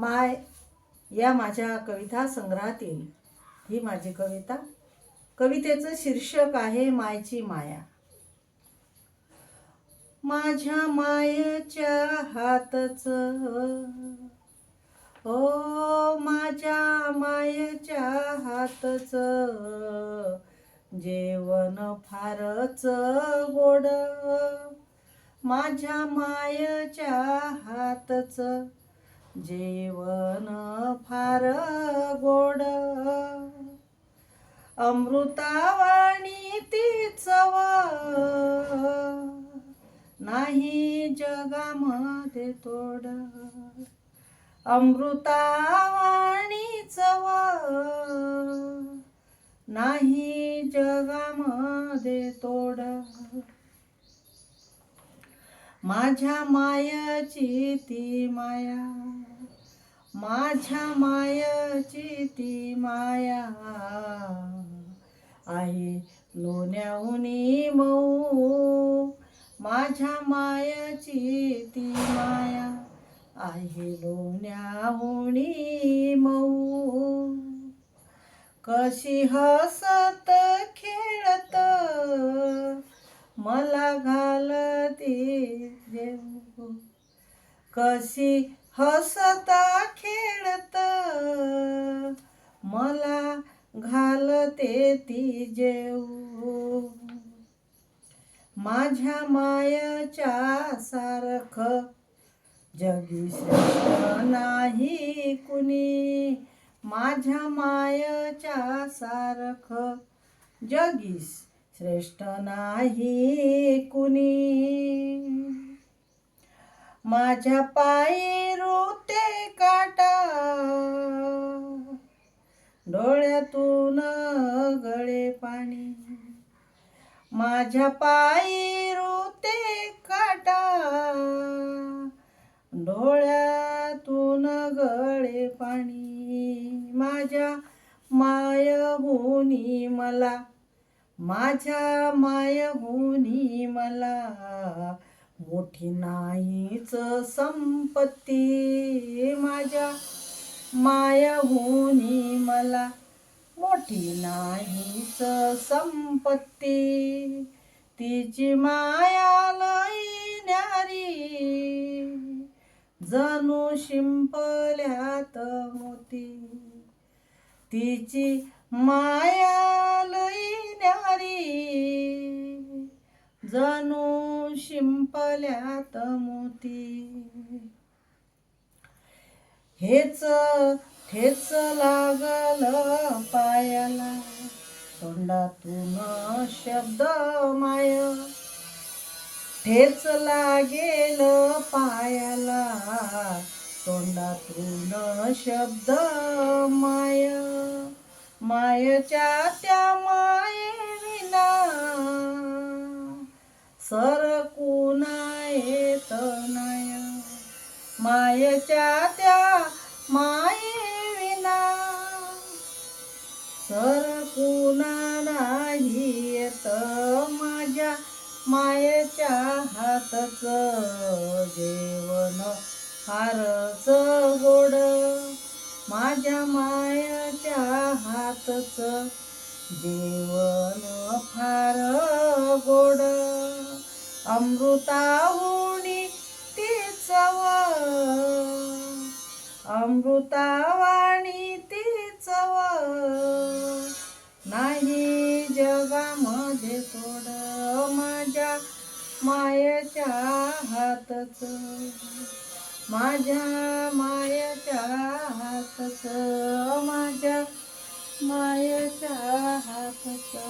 माय या माझ्या कविता संग्रहातील ही माझी कविता. कवितेचं शीर्षक आहे मायची माया. माझ्या मायेच्या हातच ओ माझ्या मायेच्या हातच जेवण फारच गोड. माझ्या मायच्या हातच जेवण फार गोड. अमृतावाणी ती चव. नाही जगामध्ये तोड. अमृतावाणी चव. नाही जगामध्ये तोड. माझ्या मायाची ती माया माझ्या मायाची ती माया. आहे लोण्याहुनी मऊ माझ्या मायाची ती माया. आहे लोण्याहुनी मऊ कशी हसत खेळत मला घालती जेऊ कशी हसता खेळत. मला घालते ती जेऊ माझ्या मायाच्या सारख जगी श्रेष्ठ नाही कुणी. माझ्या मायाच्या सारख जगीस श्रेष्ठ नाही कुणी. माझ्या पायी रुते काटा. डोळ्यातून गळे पाणी. माझ्या पायी रुते काटा. डोळ्यातून गळे पाणी. माझ्या मायभूनी मला माझ्या मायहुनी मला मोठी नाहीच संपत्ती. माझ्या मायहुनी मला मोठी नाहीच संपत्ती. तिची माया लई न्यारी. जणू शिंपल्यात मोती. तिची माया लई जणू शिंपल्यात मोती. हेच हेच लागल पायाला. तोंडातून शब्द माय. ठेच लागेल पायाला. तोंडातून शब्द माय. मायच्या त्या माय सरकून येत नाय? मायच्या त्या माये विना. सरकून नाही येत माझ्या मायेच्या हातच. जेवण फारच गोड. माझ्या मायाच्या हातच. जेवण फार गोड. अमृताहुनी ती चव अमृतावाणी ती चव नाही जगामध्ये तोड माझ्या मायेच्या हातच. माझ्या मायेच्या हातच. माझ्या मायेच्या हातच.